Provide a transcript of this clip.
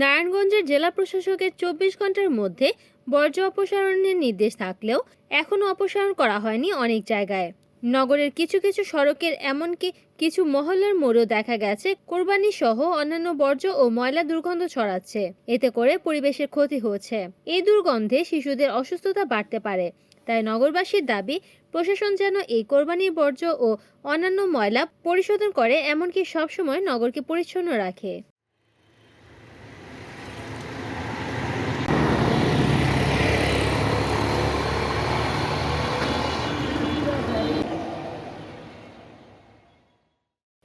নারায়ণগঞ্জের জেলা প্রশাসকের চব্বিশ ঘণ্টার মধ্যে বর্জ্য অপসারণের নির্দেশ থাকলেও এখনও অপসারণ করা হয়নি অনেক জায়গায়। নগরের কিছু কিছু সড়কের এমনকি কিছু মহল্লার মোড়েও দেখা গেছে। কোরবানি সহ অন্যান্য বর্জ্য ও ময়লা দুর্গন্ধ ছড়াচ্ছে। এতে করে পরিবেশের ক্ষতি হচ্ছে। এই দুর্গন্ধে শিশুদের অসুস্থতা বাড়তে পারে। তাই নগরবাসীর দাবি, প্রশাসন যেন এই কোরবানির বর্জ্য ও অন্যান্য ময়লা পরিশোধন করে, এমনকি সবসময় নগরকে পরিচ্ছন্ন রাখে।